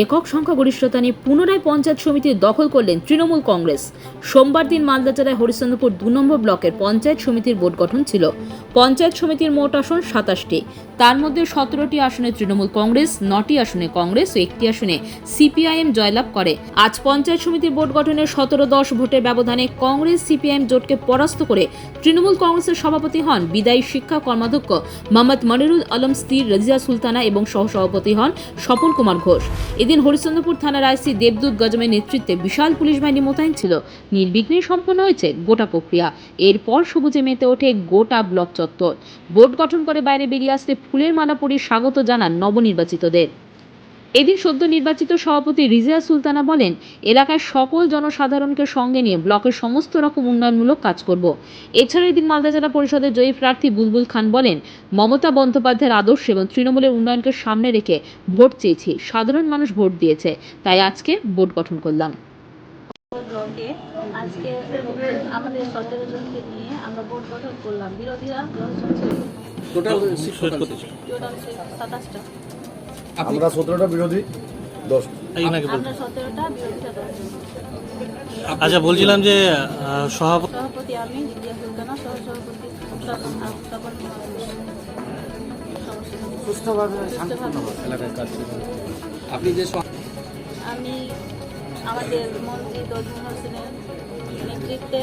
একক সংখ্যাগরিষ্ঠতা নিয়ে পুনরায় পঞ্চায়েত সমিতির দখল করলেন তৃণমূল কংগ্রেস। সোমবার দিন মালদা জেলায় হরিশ্চন্দ্রপুর দু নম্বর ব্লকের পঞ্চায়েত সমিতির ভোট গঠন ছিল। পঞ্চায়েত সমিতির মোট আসন সাতাশটি। তার মধ্যে সতেরোটি আসনে তৃণমূল কংগ্রেস, নটি আসনে কংগ্রেস ও একটি আসনে সিপিআইএম জয়লাভ করে। আজ পঞ্চায়েত সমিতির ভোট গঠনের সতেরো দশ ভোটের ব্যবধানে কংগ্রেস সিপিআইএম জোটকে পরাস্ত করে তৃণমূল কংগ্রেসের সভাপতি হন বিদায়ী শিক্ষা কর্মাধ্যক্ষ মোহাম্মদ মনিরুল আলম, স্ত্রী রাজিয়া সুলতানা এবং সহসভাপতি হন স্বপন কুমার ঘোষ। এদিন হরিচন্দ্রপুর থানার আইসি দেবদূত গজমের নেতৃত্বে বিশাল পুলিশ বাহিনী মোতায়েন ছিল। নির্বিঘ্নে সম্পন্ন হয়েছে গোটা প্রক্রিয়া। এরপর সবুজে মেতে ওঠে গোটা ব্লক চত্বর। বোর্ড গঠন করে বাইরে বেরিয়ে আসতে ফুলের মালা পরিয়ে স্বাগত জানান নবনির্বাচিতদের। এদিন সদ্য নির্বাচিত সভাপতি রিজিয়া সুলতানা বলেন এলাকার সকল জনসাধারণকে সঙ্গে নিয়ে ব্লকের সমস্ত রকম উন্নয়নমূলক কাজ করব। এছাড়া এদিন মালদা জেলা পরিষদের জয়ী প্রার্থী বুলবুল খান বলেন মমতা বন্দ্যোপাধ্যায়ের আদর্শ এবং তৃণমূলের উন্নয়নকে সামনে রেখে ভোট চেয়েছি সাধারণ মানুষ ভোট দিয়েছে তাই আজকে বোর্ড গঠন করলাম। ব্লকে আজকে আমাদের সতেরো জনকে নিয়ে আমরা বোর্ড গঠন করলাম। বিরোধীরা টোটাল সাতাশটা। আমরা সতেরোটা বিরোধী দশ। আচ্ছা বলছিলাম যে সভাপতি আমি। সুস্থভাবে আপনি যে আমি আমাদের মন্ত্রী দজমুল হোসেনের নেতৃত্বে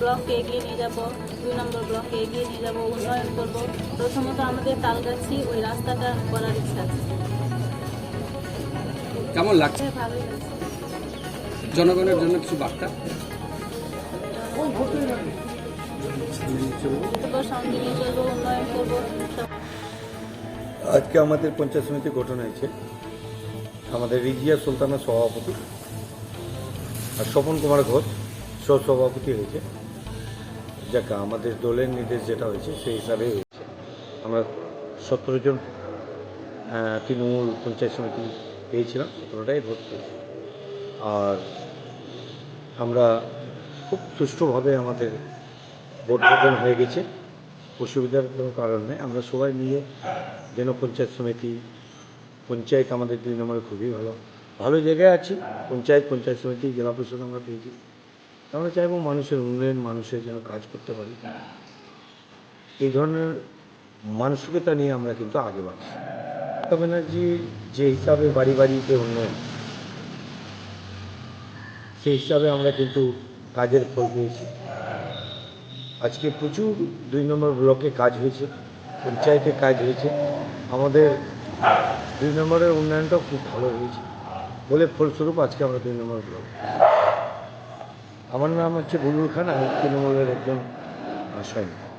ব্লককে এগিয়ে নিয়ে যাব দুই নম্বর ব্লককে এগিয়ে নিয়ে যাব উন্নয়ন করব। প্রথমত আমাদের তালগাছি ওই রাস্তাটা করার ইচ্ছা আছে। কেমন লাগছে? ভালোই লাগছে। জনগণের জন্য কিছু বার্তা? দ্রুত সঙ্গে উন্নয়ন করব আজকে আমাদের পঞ্চায়েত সমিতি গঠন হয়েছে। আমাদের রিজিয়া সুলতানা সভাপতি আর স্বপন কুমার ঘোষ সভাপতি হয়েছে। যাক, আমাদের দলের নির্দেশ যেটা হয়েছে, সেই হিসাবে হয়েছে। আমরা সতেরো জন তৃণমূল পঞ্চায়েত সমিতি পেয়েছিলাম, সতেরোটাই ভোট পেয়েছি। আর আমরা খুব সুষ্ঠুভাবে আমাদের ভোট গঠন হয়ে গেছে। অসুবিধার কোনো কারণ নেই। আমরা সবাই মিলে যেন পঞ্চায়েত সমিতি, পঞ্চায়েত আমাদের নম্বরে খুবই ভালো। ভালো জায়গায় আছি। পঞ্চায়েত পঞ্চায়েত সমিতি, জেলা পরিষদ আমরা পেয়েছি। আমরা চাইব মানুষের উন্নয়ন, মানুষের যেন কাজ করতে পারি। এই ধরনের মানসিকতা নিয়ে আমরা কিন্তু আগে বাড়ছি। মমতা ব্যানার্জি যে হিসাবে বাড়ি বাড়িতে উন্নয়ন, সেই হিসাবে আমরা কিন্তু কাজের ফল পেয়েছি আজকে প্রচুর দুই নম্বর ব্লকে কাজ হয়েছে, পঞ্চায়েতে কাজ হয়েছে। আমাদের দুই নম্বরের উন্নয়নটাও খুব ভালো হয়েছে। বলে ফলস্বরূপ আজকে আমরা দুই নম্বর ব্লক। আমার নাম হচ্ছে বুলবুল খান আমি তৃণমূলের একজন সৈনিক